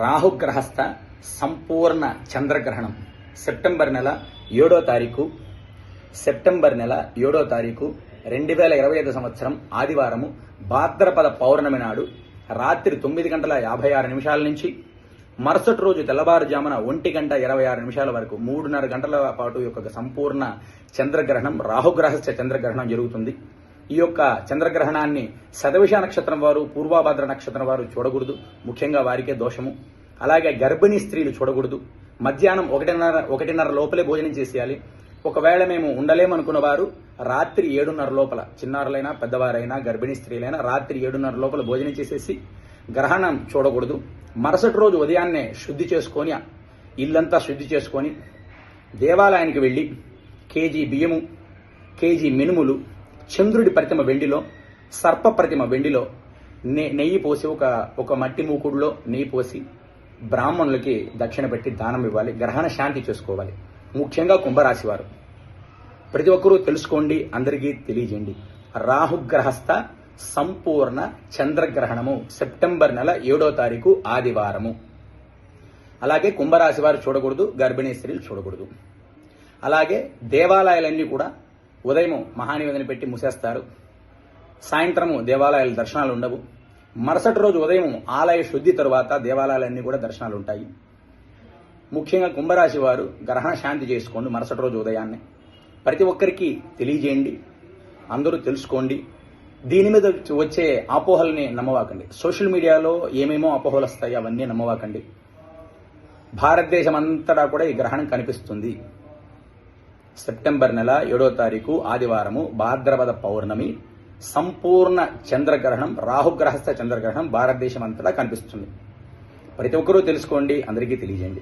రాహుగ్రహస్థ సంపూర్ణ చంద్రగ్రహణం. సెప్టెంబర్ నెల ఏడో తారీఖు. సెప్టెంబర్ నెల ఏడో తారీఖు రెండు వేల ఇరవై ఐదు సంవత్సరం ఆదివారము భాద్రపద పౌర్ణమి నాడు రాత్రి తొమ్మిది గంటల యాభై ఆరు నిమిషాల నుంచి మరుసటి రోజు తెల్లవారుజామున ఒంటి గంట ఇరవై ఆరు నిమిషాల వరకు మూడున్నర గంటల పాటు యొక్క సంపూర్ణ చంద్రగ్రహణం రాహుగ్రహస్థ చంద్రగ్రహణం జరుగుతుంది. ఈ యొక్క చంద్రగ్రహణాన్ని శతవిష నక్షత్రం వారు పూర్వాభద్ర నక్షత్రం వారు చూడకూడదు. ముఖ్యంగా వారికే దోషము. అలాగే గర్భిణీ స్త్రీలు చూడకూడదు. మధ్యాహ్నం ఒకటిన్నర ఒకటిన్నర లోపలే భోజనం చేసేయాలి. ఒకవేళ మేము ఉండలేమనుకున్న వారు రాత్రి ఏడున్నర లోపల చిన్నారులైనా పెద్దవారైనా గర్భిణీ స్త్రీలైనా రాత్రి ఏడున్నర లోపల భోజనం చేసేసి గ్రహణం చూడకూడదు. మరుసటి రోజు ఉదయాన్నే శుద్ధి చేసుకొని ఇల్లంతా శుద్ధి చేసుకొని దేవాలయానికి వెళ్ళి కేజీ బియ్యము కేజీ మినుములు చంద్రుడి ప్రతిమ వెండిలో సర్ప ప్రతిమ వెండిలో నె నెయ్యి పోసి ఒక ఒక మట్టి మూకుడులో నెయ్యి పోసి బ్రాహ్మణులకి దక్షిణ పెట్టి దానం ఇవ్వాలి గ్రహణ శాంతి చేసుకోవాలి. ముఖ్యంగా కుంభరాశి వారు. ప్రతి ఒక్కరూ తెలుసుకోండి అందరికీ తెలియజేయండి. రాహుగ్రహస్థ సంపూర్ణ చంద్రగ్రహణము సెప్టెంబర్ నెల ఏడో తారీఖు ఆదివారము. అలాగే కుంభరాశి వారు చూడకూడదు గర్భిణీ స్త్రీలు చూడకూడదు. అలాగే దేవాలయాలన్నీ కూడా ఉదయం మహానివేదన పెట్టి మూసేస్తారు. సాయంత్రము దేవాలయాల దర్శనాలు ఉండవు. మరుసటి రోజు ఉదయం ఆలయ శుద్ధి తరువాత దేవాలయాలన్నీ కూడా దర్శనాలు ఉంటాయి. ముఖ్యంగా కుంభరాశి వారు గ్రహణ శాంతి చేసుకోండి మరుసటి రోజు ఉదయాన్నే. ప్రతి ఒక్కరికి తెలియజేయండి. అందరూ తెలుసుకోండి. దీని మీద వచ్చే అపోహల్ని నమ్మవాకండి. సోషల్ మీడియాలో ఏమేమో అపోహలు వస్తాయి అవన్నీ నమ్మవాకండి. భారతదేశం అంతటా కూడా ఈ గ్రహణం కనిపిస్తుంది. సెప్టెంబర్ నెల ఏడో తారీఖు ఆదివారము భాద్రపద పౌర్ణమి. సంపూర్ణ చంద్రగ్రహణం రాహుగ్రహస్థ చంద్రగ్రహణం భారతదేశం అంతటా కనిపిస్తుంది. ప్రతి ఒక్కరూ తెలుసుకోండి అందరికీ తెలియజేయండి.